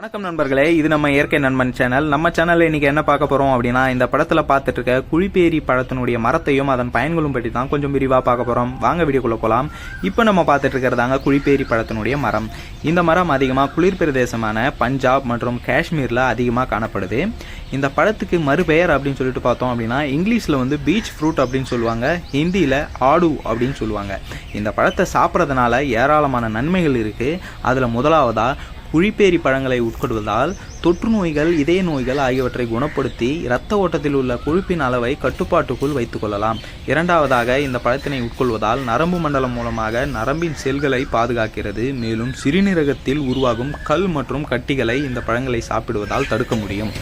வணக்கம் நண்பர்களே இது நம்ம இயற்கை நண்பன் சேனல் நம்ம சேனல்ல இன்னைக்கு என்ன பார்க்க போறோம் அப்படின்னா இந்த படத்துல பார்த்துட்டு இருக்க குழிப்பேரி பழத்தினுடைய மரத்தையும் அதன் பயன்களும் பற்றி தான் கொஞ்சம் விரிவா பார்க்க போறோம். வாங்க வீடியோக்குள்ள போலாம். இப்போ நம்ம பார்த்துட்டு இருக்கிறதாங்க குழிப்பேரி பழத்தினுடைய மரம். இந்த மரம் அதிகமாக குளிர் பிரதேசமான பஞ்சாப் மற்றும் காஷ்மீர்ல அதிகமாக காணப்படுது. இந்த பழத்துக்கு மறுபெயர் அப்படின்னு சொல்லிட்டு பார்த்தோம் அப்படின்னா இங்கிலீஷ்ல வந்து பீச் ஃப்ரூட் அப்படின்னு சொல்லுவாங்க. ஹிந்தியில ஆடு அப்படின்னு சொல்லுவாங்க. இந்த பழத்தை சாப்பிட்றதுனால ஏராளமான நன்மைகள் இருக்கு. அதுல முதலாவதா குழிப்பேரி பழங்களை உட்கொள்வதால் தொற்று நோய்கள் இதய நோய்கள் ஆகியவற்றை குணப்படுத்தி இரத்த ஓட்டத்தில் உள்ள கொழுப்பின் அளவை கட்டுப்பாட்டுக்குள் வைத்துக் கொள்ளலாம். இரண்டாவதாக இந்த பழத்தினை உட்கொள்வதால் நரம்பு மண்டலம் மூலமாக நரம்பின் செல்களை பாதுகாக்கிறது. மேலும் சிறுநீரகத்தில் உருவாகும் கல் மற்றும் கட்டிகளை இந்த பழங்களை சாப்பிடுவதால் தடுக்க முடியும்.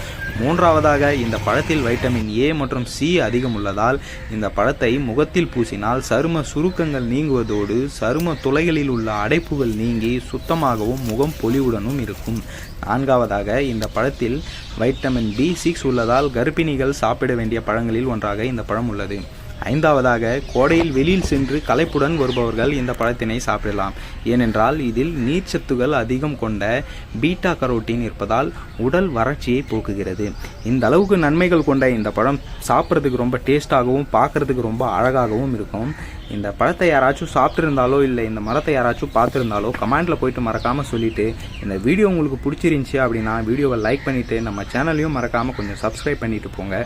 மூன்றாவதாக இந்த பழத்தில் வைட்டமின் ஏ மற்றும் சி அதிகம் உள்ளதால் இந்த பழத்தை முகத்தில் பூசினால் சரும சுருக்கங்கள் நீங்குவதோடு சரும துளைகளில் உள்ள அடைப்புகள் நீங்கி சுத்தமாகவும் முகம் பொலிவுடனும் இருக்கும். நான்காவதாக இந்த பழத்தில் வைட்டமின் பி சிக்ஸ் உள்ளதால் கர்ப்பிணிகள் சாப்பிட வேண்டிய பழங்களில் ஒன்றாக இந்த பழம் உள்ளது. ஐந்தாவதாக கோடையில் வெளியில் சென்று களைப்புடன் வருபவர்கள் இந்த பழத்தினை சாப்பிடலாம். ஏனென்றால் இதில் நீர்ச்சத்துகள் அதிகம் கொண்ட பீட்டா கரோட்டின் இருப்பதால் உடல் வறட்சியை போக்குகிறது. இந்த அளவுக்கு நன்மைகள் கொண்ட இந்த பழம் சாப்பிட்றதுக்கு ரொம்ப டேஸ்டாகவும் பார்க்கறதுக்கு ரொம்ப அழகாகவும் இருக்கும். இந்த பழத்தை யாராச்சும் சாப்பிட்ருந்தாலோ இல்லை இந்த மரத்தை யாராச்சும் பார்த்துருந்தாலோ கமெண்ட்டில் போயிட்டு மறக்காமல் சொல்லிவிட்டு இந்த வீடியோ உங்களுக்கு பிடிச்சிருந்துச்சி அப்படின்னா வீடியோவை லைக் பண்ணிவிட்டு நம்ம சேனலையும் மறக்காமல் கொஞ்சம் சப்ஸ்கிரைப் பண்ணிட்டு போங்க.